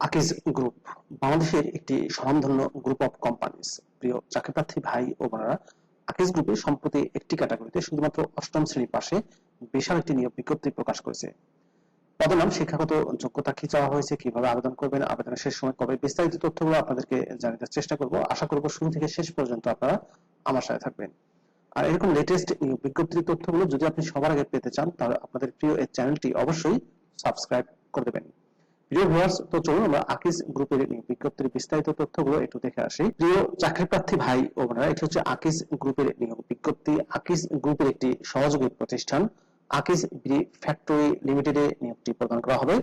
Akij group, বাংলাদেশের একটি স্বনামধন্য গ্রুপ অফ কোম্পানিজ প্রিয় চাকরি প্রার্থী ভাই ও বোনেরা, আকিজ গ্রুপে সম্প্রতি একটি ক্যাটাগরিতে শুধুমাত্র অষ্টম শ্রেণির পাশে বিশাল একটি নিয়োগ বিজ্ঞপ্তি প্রকাশ করেছে। পদনাম শিক্ষাগত যোগ্যতা কি চাওয়া হয়েছে, কীভাবে আবেদন করবেন, আবেদনের শেষ সময় কবে, বিস্তারিত তথ্যগুলো আপনাদেরকে জানাতে চেষ্টা করব। আশা করব শুরু থেকে শেষ পর্যন্ত আপনারা আমার সাথে থাকবেন। আর এরকম লেটেস্ট নিয়োগ বিজ্ঞপ্তির তথ্যগুলো যদি আপনি সবার আগে পেতে চান, তাহলে আপনাদের প্রিয় এই চ্যানেলটি অবশ্যই সাবস্ক্রাইব করে দেবেন। প্রিয় ভিউয়ার্স তো চলুন আমরা আকিজ গ্রুপের বিজ্ঞপ্তির বিস্তারিত তথ্যগুলো একটু দেখে আসি। প্রিয় চাকরি প্রার্থী ভাই ও বোনেরা, এটি হচ্ছে গ্রুপের নিয়োগ বিজ্ঞপ্তি। গ্রুপের একটি সহযোগী প্রতিষ্ঠান ফ্যাক্টরি লিমিটেডে নিয়োগটি প্রদান করা হবে।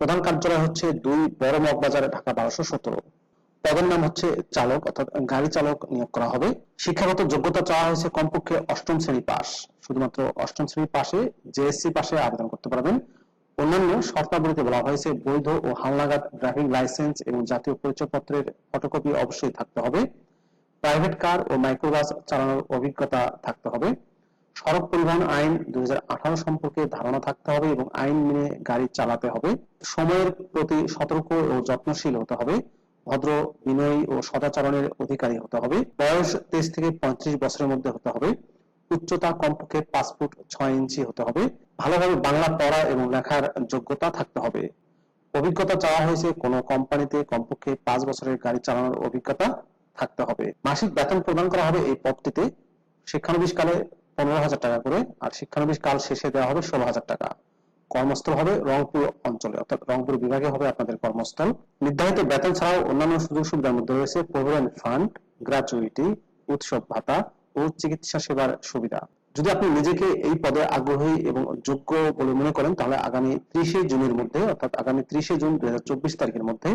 প্রধান কার্যালয় হচ্ছে দুই বড় মগবাজার, ঢাকা বারোশো সতেরো। পদের নাম হচ্ছে চালক, অর্থাৎ গাড়ি চালক নিয়োগ করা হবে। শিক্ষাগত যোগ্যতা চাওয়া হয়েছে কমপক্ষে অষ্টম শ্রেণি পাস শুধুমাত্র অষ্টম শ্রেণি পাশে জেএসসি পাশে আবেদন করতে পারবেন। অন্যান্য শর্তাবলীতে বলা হয়েছে বৈধ ও হালনাগাদ ড্রাইভিং লাইসেন্স এবং জাতীয় পরিচয়পত্রের ফটোকপি অবশ্যই থাকতে হবে। প্রাইভেট কার ও মাইক্রোবাস চালানোর অভিজ্ঞতা থাকতে হবে। সড়ক পরিবহন আইন দুই হাজার আঠারো সম্পর্কে ধারণা থাকতে হবে এবং আইন মেনে গাড়ি চালাতে হবে। সময়ের প্রতি সতর্ক ও যত্নশীল হতে হবে। ভদ্র, বিনয়ী ও সদাচরণের অধিকারী হতে হবে। বয়স তেইশ থেকে পঁয়ত্রিশ বছরের মধ্যে হতে হবে। উচ্চতা কমপক্ষে পাঁচ ফুট ছয় ইঞ্চি হতে হবে। ভালোভাবে বাংলা পড়া এবং লেখার যোগ্যতা থাকতে হবে। অভিজ্ঞতা চাওয়া হয়েছে, কোনো কোম্পানিতে কমপক্ষে পাঁচ বছরের গাড়ি চালানোর অভিজ্ঞতা থাকতে হবে। মাসিক বেতন প্রদান করা হবে এই পদটিতে। শিক্ষানবিশ কালে পনেরো হাজার টাকা করে, আর শিক্ষানবিশ কাল শেষে দেওয়া হবে ষোলো হাজার টাকা। কর্মস্থল হবে রংপুর অঞ্চলে, অর্থাৎ রংপুর বিভাগে হবে আপনাদের কর্মস্থল। নির্ধারিত বেতন ছাড়াও অন্যান্য সুযোগ সুবিধার মধ্যে রয়েছে প্রভিডেন্ট ফান্ড গ্র্যাচুইটি উৎসব ভাতা ও চিকিৎসা সেবার সুবিধা। যদি আপনি নিজেকে এই পদে আগ্রহী এবং যোগ্য বলে মনে করেন, তাহলে আগামী ত্রিশে জুনের মধ্যে, অর্থাৎ আগামী ত্রিশে জুন দুই তারিখের মধ্যে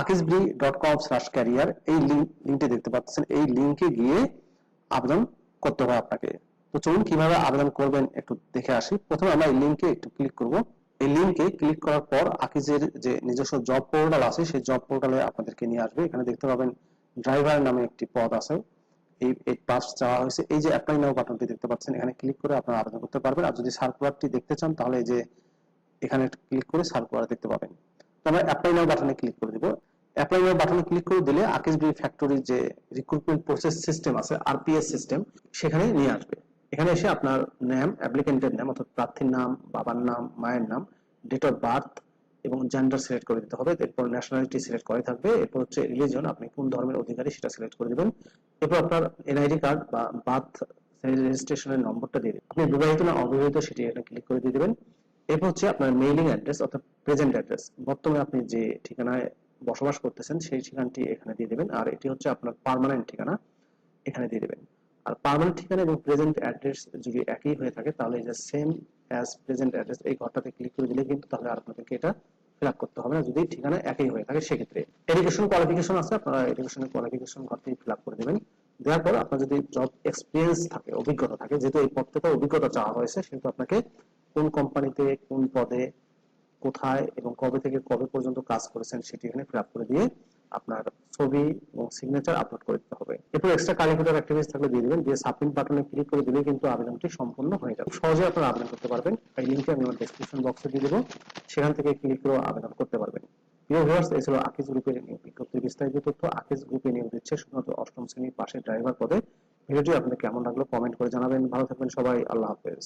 আকিসবি ডট কম স্ল্যাশ ক্যারিয়ার এই লিঙ্কটি দেখতে পাচ্ছেন। এই লিঙ্কে গিয়ে আবেদন করতে হবে আপনাকে। তো চলুন কীভাবে আবেদন করবেন একটু দেখে আসি। প্রথমে আমরা এই লিঙ্কে একটু ক্লিক করব। এই লিঙ্কে ক্লিক করার পর আকিজের যে নিজস্ব জব পোর্টাল আছে, সেই জব পোর্টালে আপনাদেরকে নিয়ে আসবে। এখানে দেখতে পাবেন ড্রাইভার নামে একটি পদ আছে। এই পাস চাওয়া হয়েছে। এই যে অ্যাপ্লাই নাও বাটনটি দেখতে পাচ্ছেন, এখানে ক্লিক করে আপনারা আবেদন করতে পারবেন। আর যদি সার্কুলারটি দেখতে চান, তাহলে এই যে এখানে ক্লিক করে সার্কুলার দেখতে পাবেন। তো আমরা অ্যাপ্লাই নাও বাটনে ক্লিক করে দিব। অ্যাপ্লাই নাও বাটনে ক্লিক করে দিলে আকিজ বি ফ্যাক্টরির যে রিক্রুটমেন্ট প্রসেস সিস্টেম আছে আরপিএস সিস্টেম সেখানে নিয়ে আসবে। এখানে এসে আপনার নাম অ্যাপ্লিকেন্টের নাম অর্থাৎ প্রার্থীর নাম, বাবার নাম, মায়ের নাম ডেট অফ বার্থ এবং জেন্ডার সিলেক্ট করে দিতে হবে, এরপর ন্যাশনালিটি সিলেক্ট করে থাকবে, এরপর হচ্ছে রিলিজন আপনি কোন ধর্মের অধিকারী সেটা সিলেক্ট করে দিবেন। এরপর আপনার এনআইডি কার্ড বা বার্থ রেজিস্ট্রেশনের নম্বরটা দিয়ে আপনি বিবাহিত না অবিবাহিত সেটি এখানে ক্লিক করে দিয়ে দেবেন। এরপর হচ্ছে আপনার মেইলিং অ্যাড্রেস অর্থাৎ প্রেজেন্ট অ্যাড্রেস বর্তমানে আপনি যে ঠিকানায় বসবাস করতেছেন, সেই ঠিকানাটি এখানে দিয়ে দিবেন। আর এটি হচ্ছে আপনার পার্মানেন্ট ঠিকানা, এখানে দিয়ে দেবেন। আর পার্মানেন্ট ঠিকানা এবং প্রেজেন্ট অ্যাড্রেস যদি একই হয়ে থাকে, তাহলে সেম অ্যাজ প্রেজেন্ট অ্যাড্রেস এই ঘরটাতে ক্লিক করে দিলে কিন্তু তাহলে আপনাদেরকে এটা ফিল করতে হবে না। যদি ঠিকানা একই হয়ে থাকে, সেক্ষেত্রে এডুকেশন কোয়ালিফিকেশন আছে, আপনারা এডুকেশনের কোয়ালিফিকেশন ঘরটি ফিল করে দেবেন। দেওয়ার পর আপনার যদি জব এক্সপিরিয়েন্স থাকে, অভিজ্ঞতা থাকে, যেহেতু এই পদ থেকে অভিজ্ঞতা চাওয়া হয়েছে, সেহেতু আপনাকে কোন কোম্পানিতে কোন পদে, কোথায় এবং কবে থেকে কবে পর্যন্ত কাজ করেছেন সেটি এখানে ফিল করে দিয়ে আপনার ছবি এবং সিগনেচার আপলোড করে দিতে হবে। এরপর এক্সট্রা কারিকুলার অ্যাক্টিভিটিস থাকলে দিয়ে দিবেন, দিয়ে সাবমিট বাটনে ক্লিক করে দিলে কিন্তু আবেদনটি সম্পূর্ণ হয়ে যাবে। সহজে আপনারা আবেদন করতে পারবেন। এই লিঙ্কে আমি আমার ডেসক্রিপশন বক্সে দিয়ে দেবো। সেখান থেকে ক্লিক করে আবেদন করতে পারবেন। প্রিয় ভিউয়ার্স এই ছিল আকিজ গ্রুপের নিয়োগ বিজ্ঞপ্তির বিস্তারিত তথ্য। আকিজ গ্রুপে নিয়োগ দিচ্ছে শুধুমাত্র অষ্টম শ্রেণির পাশে ড্রাইভার পদে। ভিডিওটি আপনাদের কেমন লাগল কমেন্ট করে জানাবেন। ভালো থাকবেন সবাই। আল্লাহ হাফেজ।